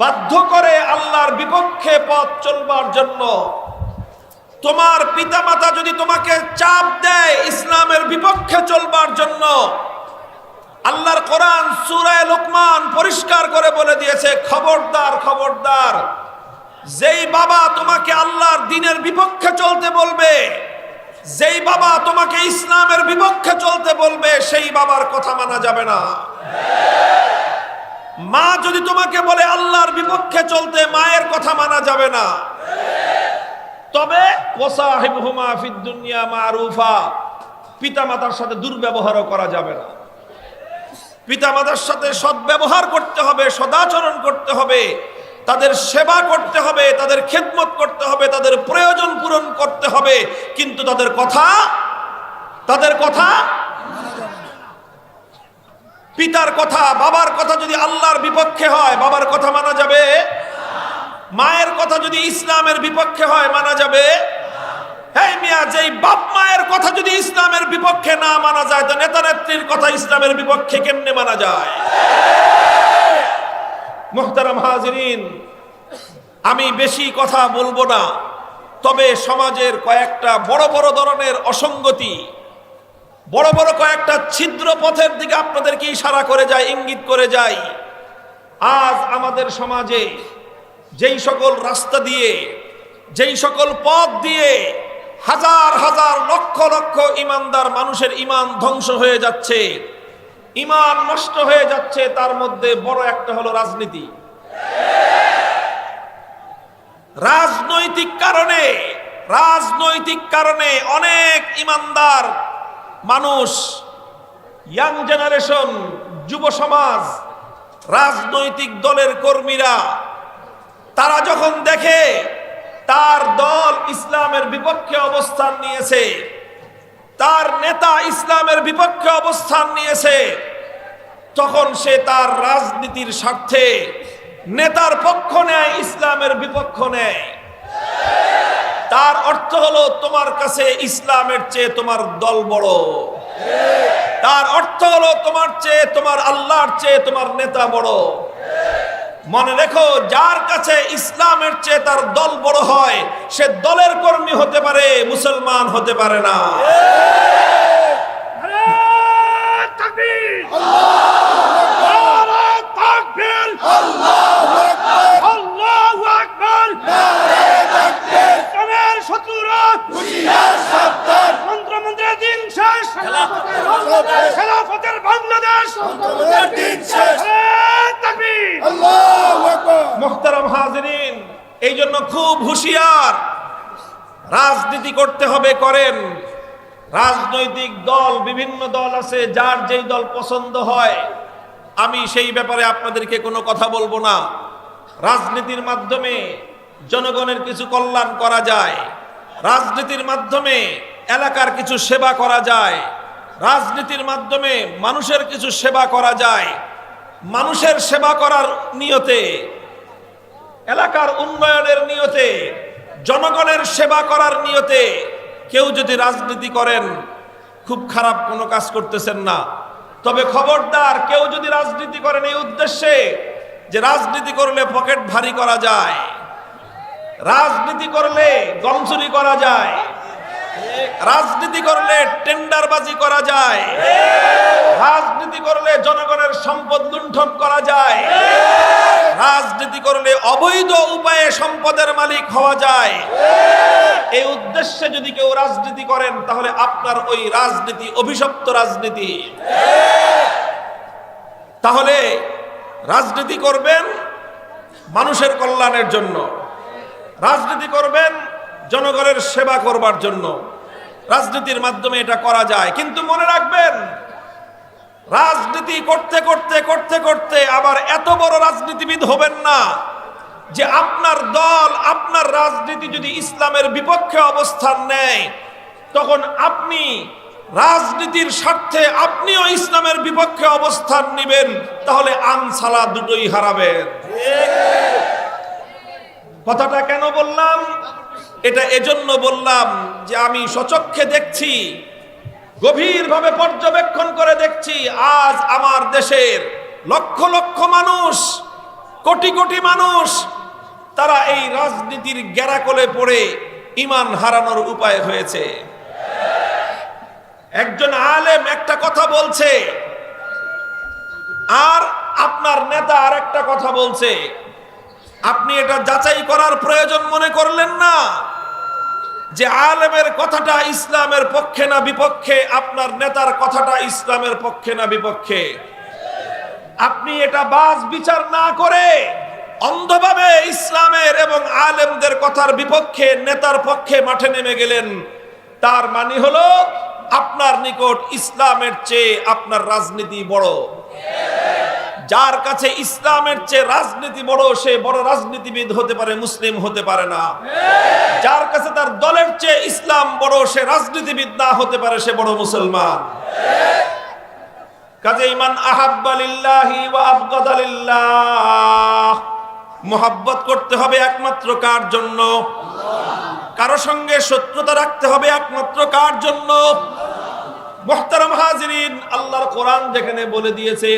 বাধ্য করে আল্লাহর বিপক্ষে পথ চলবার জন্য। তোমার পিতামাতা যদি তোমাকে চাপ দেয় ইসলামের বিপক্ষে চলবার জন্য, আল্লাহর কোরআন সুরায় লোকমান পরিষ্কার করে বলে দিয়েছে, খবরদার খবরদার, যেই বাবা তোমাকে আল্লাহর দিনের বিপক্ষে চলতে বলবে, যেই বাবা তোমাকে ইসলামের বিপক্ষে চলতে বলবে, সেই বাবার কথা মানা যাবে না। মা যদি তোমাকে বলে আল্লাহর বিপক্ষে চলতে মায়ের কথা মানা যাবে না, তবে মারুফা, পিতামাতার সাথে দুর্ব্যবহারও করা যাবে না। পিতামাতার সাথে সদ্ব্যবহার করতে হবে, সদাচরণ করতে হবে, তাদের সেবা করতে হবে, তাদের খেদমত করতে হবে, তাদের প্রয়োজন পূরণ করতে হবে, কিন্তু তাদের কথা তাদের কথা পিতার কথা, বাবার কথা যদি আল্লাহর বিপক্ষে হয়, বাবার কথা মানা যাবে? মায়ের কথা যদি ইসলামের বিপক্ষে হয়, মানা যাবে? এই মিয়া, যেই বাপ মায়ের কথা যদি ইসলামের বিপক্ষে না মানা যায়, তো নেতা নেত্রীর কথা ইসলামের বিপক্ষে কেমনে মানা যায়? মোহতারাম হাজরিন, আমি বেশি কথা বলব না, তবে সমাজের কয়েকটা বড় বড় ধরনের অসঙ্গতি বড় বড় কয়েকটা ছিদ্র পথের দিকে আপনাদেরকে ইশারা করে যায়, ইঙ্গিত করে যায়। আজ আমাদের সমাজে যেই সকল রাস্তা দিয়ে, যেই সকল পথ দিয়ে হাজার হাজার, লক্ষ লক্ষ ইমানদার মানুষের ইমান ধ্বংস হয়ে যাচ্ছে, ইমান নষ্ট হয়ে যাচ্ছে, তার মধ্যে বড় একটা হলো রাজনীতি। রাজনৈতিক কারণে রাজনৈতিক কারণে অনেক ইমানদার মানুষ ইয়াং জেনারেশন যুব সমাজ, রাজনৈতিক দলের কর্মীরা, তারা যখন দেখে তার দল ইসলামের বিপক্ষে অবস্থান নিয়েছে, তার নেতা ইসলামের বিপক্ষে অবস্থান নিয়েছে, তখন সে তার রাজনীতির স্বার্থে নেতার পক্ষ নেয়, ইসলামের বিপক্ষ নেয়। তার অর্থ হলো, তোমার কাছে ইসলামের চেয়ে তোমার দল বড়। তার অর্থ হলো, তোমার চেয়ে তোমার আল্লাহর চেয়ে তোমার নেতা বড়। মনে রেখো, যার কাছে ইসলামের চেয়ে তার দল বড় হয়, সে দলের কর্মী হতে পারে, মুসলমান হতে পারে না। খেলাফতের হাজরিন এই জন্য খুব হুঁশিয়ার। রাজনীতি করতে হবে, করেন। রাজনৈতিক দল, বিভিন্ন দল আছে, যার যেই দল পছন্দ হয়। আমি সেই ব্যাপারে আপনাদেরকে কোনো কথা বলব না। রাজনীতির মাধ্যমে জনগণের কিছু কল্যাণ করা যায়। রাজনীতির মাধ্যমে এলাকার কিছু সেবা করা যায়। রাজনীতির মাধ্যমে মানুষের কিছু সেবা করা যায়। মানুষের সেবা করার নিয়তে এলাকার উন্নয়নের নিয়তে, জনগণের সেবা করার নিয়তে কেউ যদি রাজনীতি করেন, খুব খারাপ কোনো কাজ করতেছেন না। তবে খবরদার কেউ যদি রাজনীতি করেন এই উদ্দেশ্যে যে রাজনীতি করলে পকেট ভারী করা যায়, রাজনীতি করলে গমচুরি করা যায় রাজনীতি করলে টেন্ডারবাজি করা যায়। রাজনীতি করলে জনগণের সম্পদ লুণ্ঠন করা যায়। রাজনীতি করলে অবৈধ উপায়ে সম্পদের মালিক হওয়া যায়। এই উদ্দেশ্যে যদি কেউ রাজনীতি করেন, তাহলে আপনার ওই রাজনীতি অভিশপ্ত রাজনীতি। তাহলে রাজনীতি করবেন মানুষের কল্যাণের জন্য। রাজনীতি করবেন জনগণের সেবা করবার জন্য। রাজনীতির মাধ্যমে এটা করা যায়। কিন্তু মনে রাখবেন, রাজনীতি করতে করতে করতে করতে আবার এত বড় রাজনীতিবিদ হবেন না যে আপনার দল, আপনার রাজনীতি যদি ইসলামের বিপক্ষে অবস্থান নেয়, তখন আপনি রাজনীতির স্বার্থে আপনিও ইসলামের বিপক্ষে অবস্থান নেবেন, তাহলে আনসালা দুটোই হারাবেন। কথাটা কেন এটা এজন্য বললাম যে আমি সচক্ষে দেখছি, গভীরভাবে পর্যবেক্ষণ করে দেখছি, আজ আমার দেশের লক্ষ লক্ষ মানুষ, কোটি কোটি মানুষ, তারা এই রাজনীতির গ্যারাকলে পড়ে ইমান হারানোর উপায় হয়েছে। একজন আলেম একটা কথা বলছে, আর আপনার নেতা আর একটা কথা বলছে। আপনি এটা যাচাই করার প্রয়োজন মনে করলেন না। যে আলেমের কথাটা ইসলামের পক্ষে না বিপক্ষে, আপনার নেতার কথাটা ইসলামের পক্ষে না বিপক্ষে। আপনি এটা বাস বিচার না করে অন্ধভাবে ইসলামের এবং আলেমদের কথার বিপক্ষে, নেতার পক্ষে মাঠে নেমে গেলেন। তার মানে হলো, আপনার নিকট ইসলামের চেয়ে আপনার রাজনীতি বড়। যার কাছে ইসলামের চেয়ে রাজনীতি বড়, সে বড় রাজনীতিবিদ হতে পারে, মুসলিম হতে পারে না। যার কাছে তার দলের চেয়ে ইসলাম বড়, সে রাজনীতিবিদ না হতে পারে, সে বড় মুসলমান। কাজে ইমান আহাব্বালিল্লাহি মোহাব্বত করতে হবে একমাত্র কার জন্য? কারও সঙ্গে শত্রুতা রাখতে হবে একমাত্র কার জন্য? মোহতারাম হাজিরিন, আল্লাহর কোরআন যেখানে বলে দিয়েছে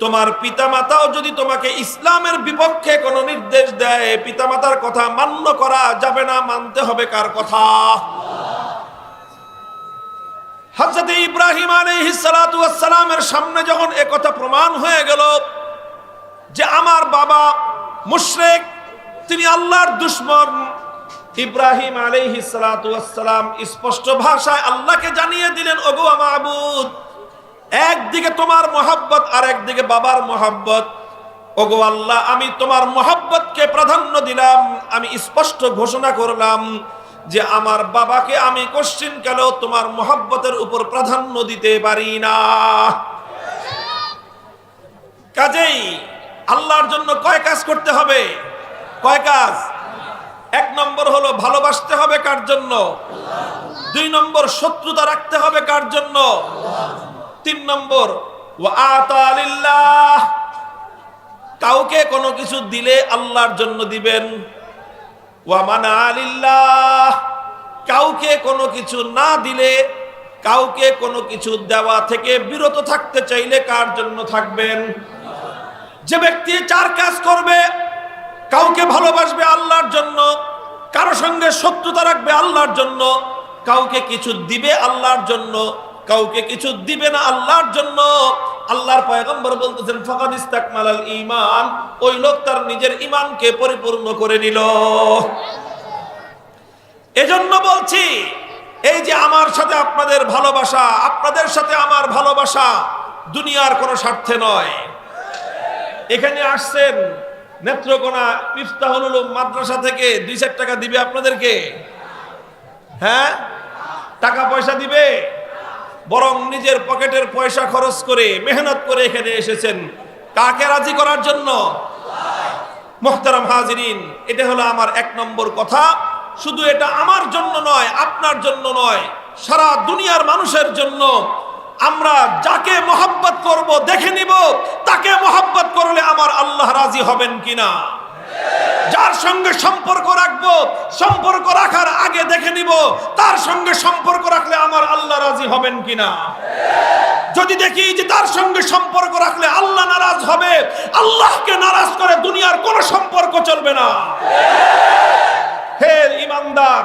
তোমার পিতামাতাও যদি তোমাকে ইসলামের বিপক্ষে কোনো নির্দেশ দেয়, পিতামাতার কথা মান্য করা যাবে না, মানতে হবে কার কথা? হযরত ইব্রাহিম আলাইহিস সালাতু ওয়াস সালামের সামনে যখন একথা প্রমাণ হয়ে গেল যে আমার বাবা মুশরিক, তিনি আল্লাহর দুশমন, ইব্রাহিম আলাইহিস সালাতু ওয়াস সালাম স্পষ্ট ভাষায় আল্লাহকে জানিয়ে দিলেন, ওগো মাবুদ একদিকে তোমার মোহাব্বত আর একদিকে বাবার মোহাব্বত। ওগো আল্লাহ, আমি তোমার মোহাব্বতকে প্রাধান্য দিলাম, আমি স্পষ্ট ঘোষণা করলাম যে আমার বাবাকে আমি কোশ্চিন কেন তোমার মোহাব্বতের উপর প্রাধান্য দিতে পারি না। কাজেই আল্লাহর জন্য কয় কাজ করতে হবে? কয় কাজ? এক নম্বর হলো ভালোবাসতে হবে কার জন্য? দুই নম্বর শত্রুতা রাখতে হবে কার জন্য? তিন নম্বর কাউকে কোনো কিছু দিলে আল্লাহর জন্য দিবেন। ওয়া মানা আলিল্লাহ কাউকে কোনো কিছু না দিলে, কাউকে কোনো কিছু দেওয়া থেকে বিরত থাকতে চাইলে কার জন্য থাকবেন? যে ব্যক্তি চার কাজ করবে, কাউকে ভালোবাসবে আল্লাহর জন্য, কারও সঙ্গে শত্রুতা রাখবে আল্লাহর জন্য, কাউকে কিছু দিবে আল্লাহর জন্য কাউকে কিছু দিবে না আল্লাহর জন্য। আল্লাহর পয়গম্বর বলতেছেন, ফাকাদ ইস্তাকমালাল ঈমান। ওই লোক তার নিজের ঈমানকে পরিপূর্ণ করে নিল। এজন্য বলছি, এই যে আমার সাথে আপনাদের ভালোবাসা, আপনাদের সাথে আমার ভালোবাসা দুনিয়ার কোনো স্বার্থে নয়। এখানে আসছেন নেত্রকোনা ইফতাহুল মাদ্রাসা থেকে দুই চার টাকা দিবে আপনাদেরকে? হ্যাঁ? টাকা পয়সা দিবে? বরং নিজের পকেটের পয়সা খরচ করে মেহনত করে এখানে এসেছেন। কাকে রাজি করার জন্য? মোহতারাম হাজিরিন, এটা হলো আমার এক নম্বর কথা। শুধু এটা আমার জন্য নয়, আপনার জন্য নয়, সারা দুনিয়ার মানুষের জন্য। আমরা যাকে মোহাব্বত করব দেখে নিব, তাকে মোহাব্বত করলে আমার আল্লাহ রাজি হবেন কিনা। যার সঙ্গে সম্পর্ক রাখব, সম্পর্ক রাখার আগে দেখে নিব সঙ্গে সম্পর্ক রাখলে আমার আল্লাহ রাজি হবেন কিনা? যদি দেখি যে তার সঙ্গে সম্পর্ক রাখলে আল্লাহ নারাজ হবে, আল্লাহকে নারাজ করে দুনিয়ার কোনো সম্পর্ক চলবে না। হে ইমানদার